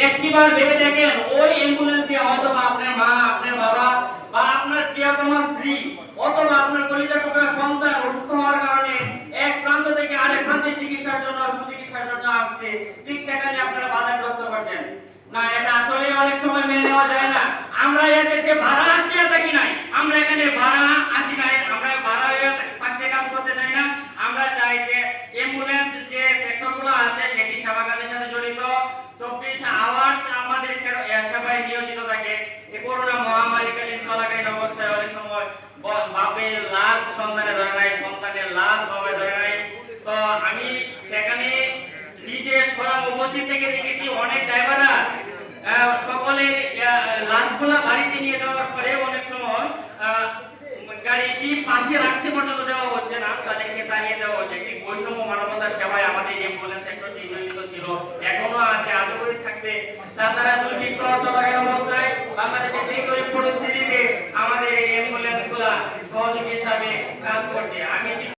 একটিবার ভেবে দেখেন, ওই অ্যাম্বুলেন্স দিয়ে হয়তো আপনার মা, আপনার বাবা বা আপনার প্রিয়তমা স্ত্রী, অথবা আপনার কলিজা টুকরা সন্তান অসুস্থ হওয়ার কারণে এক প্রান্ত থেকে আরেক প্রান্তে চিকিৎসার জন্য, সুচিকিৎসার জন্য আসছে। ঠিক সেখানে আপনারা বাধাগ্রস্ত করছেন না, এটা আসলে অনেক সময় মেনে নেওয়া যায় না। আমরা এদেশে দেশে ভাড়া আসতে থাকি নাই আমরা এখানে ভাড়া আসি নাই আমরা ভাড়া হয়ে থাকতে কাজ করতে চাই না আমরা চাই যে অ্যাম্বুলেন্স যে সেক্টরগুলো আছে সেটি সেবা কাজের সাথে জড়িত চব্বিশ আওয়ার্স আমাদের সে- এ সেবায় নিয়োজিত থাকে। এই করোনা মহামারীকালীন চলাকালীন অবস্থায় অনেক সময় বাপের লাশ সন্তানে ধরে নাই, সন্তানের লাশ বাবা ধরে নাই। তো আমি সেখানে নিজে স্বয়ং উপস্থিত থেকে দেখেছি অনেক ড্রাইভাররা সকলের লাশগুলা বাড়িতে নিয়ে যাওয়ার পরে অনেক সময় গাড়িটি পাশে রাখতে পর্যন্ত দেওয়া হচ্ছে না, তাদেরকে তাড়িয়ে দেওয়া হচ্ছে। ঠিক বৈষম্য মানবতার সেবায় আমাদের অ্যাম্বুলেন্স সেক্টরটি জড়িত ছিল। তাছাড়া দুইটি ক্রস অবস্থায় বাংলাদেশে যে পরিস্থিতিতে আমাদের এই অ্যাম্বুলেন্সগুলা সহযোগী হিসাবে কাজ করছে। আমি